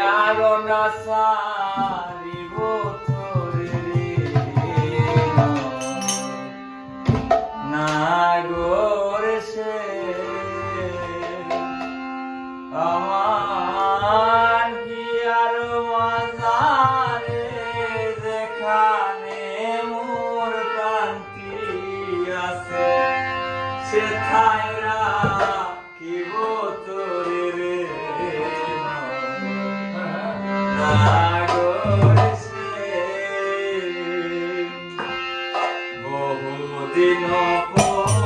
না সারিব নাগর সে আমার কি আর মাজারে যেখানে মোর কান্তি আছে সে বহুদিন পর